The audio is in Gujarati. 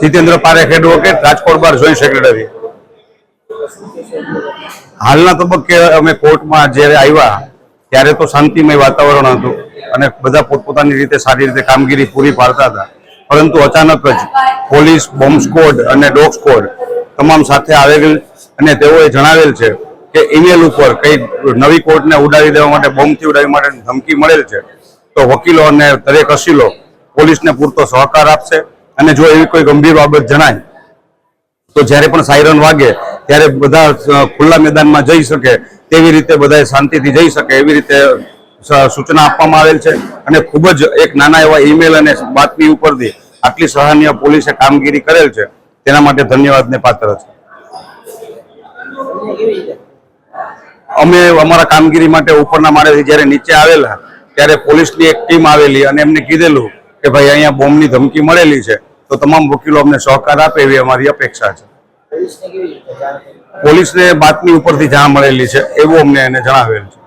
Jitendra Parekh advocate Rajkot bar joint secretary હાલના તબક્કે અમે કોર્ટમાં જ્યારે આવ્યા, ત્યારે તો શાંતિમય વાતાવરણ હતું અને બધા પોતપોતાની રીતે સારી રીતે કામગીરી પૂરી પાડતા હતા. પરંતુ અચાનક જ પોલીસ, બોમ્બ સ્કોડ અને ડોગ સ્કોડ તમામ સાથે આવેલ અને તેઓએ જણાવેલ છે કે ઈમેલ ઉપર કઈ નવી કોર્ટને ઉડાવી દેવા માટે, બોમ્બથી ઉડાવી માટે ધમકી મળેલ છે, તો વકીલો અને દરેક અસીલો પોલીસને પૂરતો સહકાર આપશે. અને જો એવી કોઈ ગંભીર બાબત જણાય, તો જ્યારે પણ સાયરન વાગે, ત્યારે બધા ખુલ્લા મેદાનમાં જઈ શકે, તેવી રીતે બધાએ શાંતિથી જઈ શકે, એવી રીતે સૂચના આપવામાં આવેલ છે. અને ખૂબ જ એક નાના એવા ઈમેલ અને બાતમી ઉપરથી આટલી સરાહનીય પોલીસે કામગીરી કરેલ છે. તેના માટે ધન્યવાદને પાત્ર છે. અમે અમારા કામગીરી માટે ઉપરના માળેથી જ્યારે નીચે આવેલા, ત્યારે પોલીસની એક ટીમ આવેલી અને એમને કીધેલું કે ભાઈ અહીંયા બોમ્બની ધમકી મળેલી છે તો તમામ વકીલો અમને સહકાર આપે એવી અમારી અપેક્ષા છે. પોલીસને બાતમી ઉપરથી જાણ મળેલી છે એવું અમને એને જણાવેલ છે.